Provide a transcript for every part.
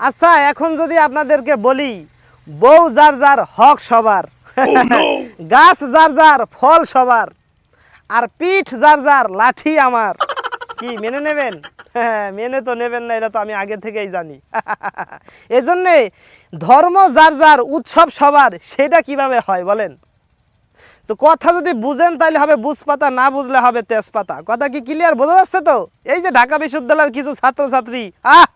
আচ্ছা এখন যদি আপনাদেরকে বলি বউ যার যার হক সবার গাছ যার যার ফল সবার আর পিঠ যার যার লাঠি আমার কি মেনে নেবেন? মেনে তো নেবেন না এটা তো আমি আগে থেকেই জানি। এজন্যে ধর্ম যার যার উৎসব সবার সেটা কীভাবে হয় বলেন? তো কথা যদি বুঝেন তাহলে হবে বুঝপাতা না বুঝলে হবে তেজপাতা। কথা কি ক্লিয়ার বোঝা যাচ্ছে তো? এই যে ঢাকা বিশ্ববিদ্যালয়ের কিছু ছাত্রছাত্রী আহ!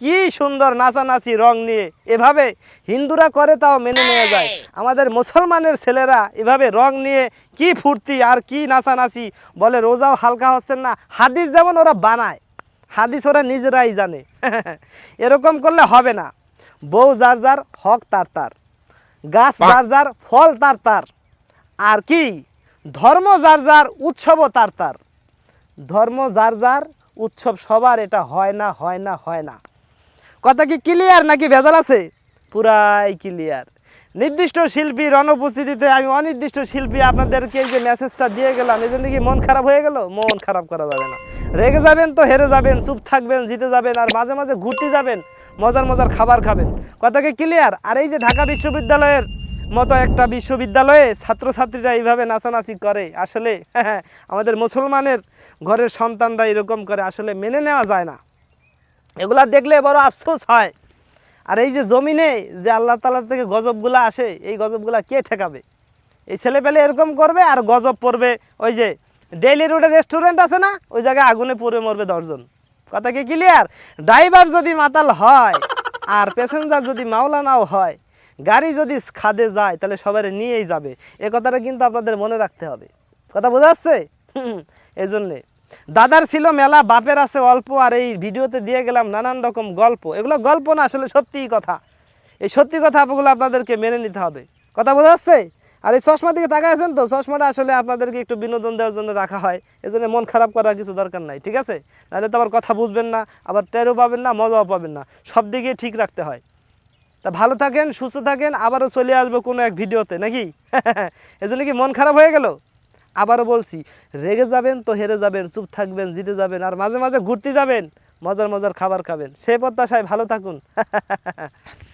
কি সুন্দর নাচানাচি রং নিয়ে। এভাবে হিন্দুরা করে তাও মেনে নেওয়া যায়। আমাদের মুসলমানের ছেলেরা এভাবে রং নিয়ে কি ফুর্তি আর কি নাচানাচি বলে রোজাও হালকা হচ্ছেন না। হাদিস যেমন ওরা বানায় হাদিস ওরা নিজেরাই জানে। এরকম করলে হবে না। বউ যার যার হক তার তার গাছ যার যার ফল তার তার আর কি? ধর্ম যার যার উৎসবও তার তার। ধর্ম যার যার উৎসব সবার এটা হয় না হয় না হয় না। কথা কি ক্লিয়ার নাকি ভেজাল আছে? পুরাই ক্লিয়ার নির্দিষ্ট শিল্পীর অনুপস্থিতিতে আমি অনির্দিষ্ট শিল্পী আপনাদেরকে এই যে মেসেজটা দিয়ে গেলাম, এই জন্য কি মন খারাপ হয়ে গেল? মন খারাপ করা যাবে না। রেগে যাবেন তো হেরে যাবেন, চুপ থাকবেন, জিতে যাবেন, আর মাঝে মাঝে ঘুরতে যাবেন, মজার মজার খাবার খাবেন। কথা কি ক্লিয়ার আর এই যে ঢাকা বিশ্ববিদ্যালয়ের মতো একটা বিশ্ববিদ্যালয়ে ছাত্রছাত্রীরা এইভাবে নাচানাচি করে, আসলে আমাদের মুসলমানের ঘরের সন্তানরা এরকম করে, আসলে মেনে নেওয়া যায় না। এগুলা দেখলে বড় আফসোস হয়। আর এই যে জমিনে যে আল্লাহ তালা থেকে গজবগুলা আসে, এই গজবগুলা কে ঠেকাবে? এই ছেলে পেলে এরকম করবে আর গজব পড়বে। ওই যে ডেইলি রোডে রেস্টুরেন্ট আছে না, ওই জায়গায় আগুনে পড়ে মরবে দশজন। কথা কি ক্লিয়ার ড্রাইভার যদি মাতাল হয় আর প্যাসেঞ্জার যদি মাওলানাও হয়, গাড়ি যদি খাদে যায়, তাহলে সবাই নিয়েই যাবে। এ কথাটা কিন্তু আপনাদের মনে রাখতে হবে। কথা বোঝা যাচ্ছে? এই জন্যে দাদার ছিল মেলা, বাপের আছে অল্প, আর এই ভিডিওতে দিয়ে গেলাম নানান রকম গল্প। এগুলো গল্প না, আসলে সত্যিই কথা। এই সত্যি কথা আপনাগুলো আপনাদেরকে মেনে নিতে হবে। কথা বোঝা যাচ্ছে? আর এই চশমা দিকে তাকায় আছেন তো? চশমাটা আসলে আপনাদেরকে একটু বিনোদন দেওয়ার জন্য রাখা হয়। এজন্য মন খারাপ করার কিছু দরকার নাই, ঠিক আছে? নাহলে তো আবার কথা বুঝবেন না, আবার টেরও পাবেন না, মজাও পাবেন না। সব দিকে ঠিক রাখতে হয়। তা ভালো থাকেন, সুস্থ থাকেন, আবারও চলে আসব কোনো এক ভিডিওতে, নাকি? এজন্য কি মন খারাপ হয়ে গেল? আবারও বলছি, রেগে যাবেন তো হেরে যাবেন, চুপ থাকবেন, জিতে যাবেন, আর মাঝে মাঝে ঘুরতে যাবেন, মজার মজার খাবার খাবেন। সেই প্রত্যাশায় ভালো থাকুন।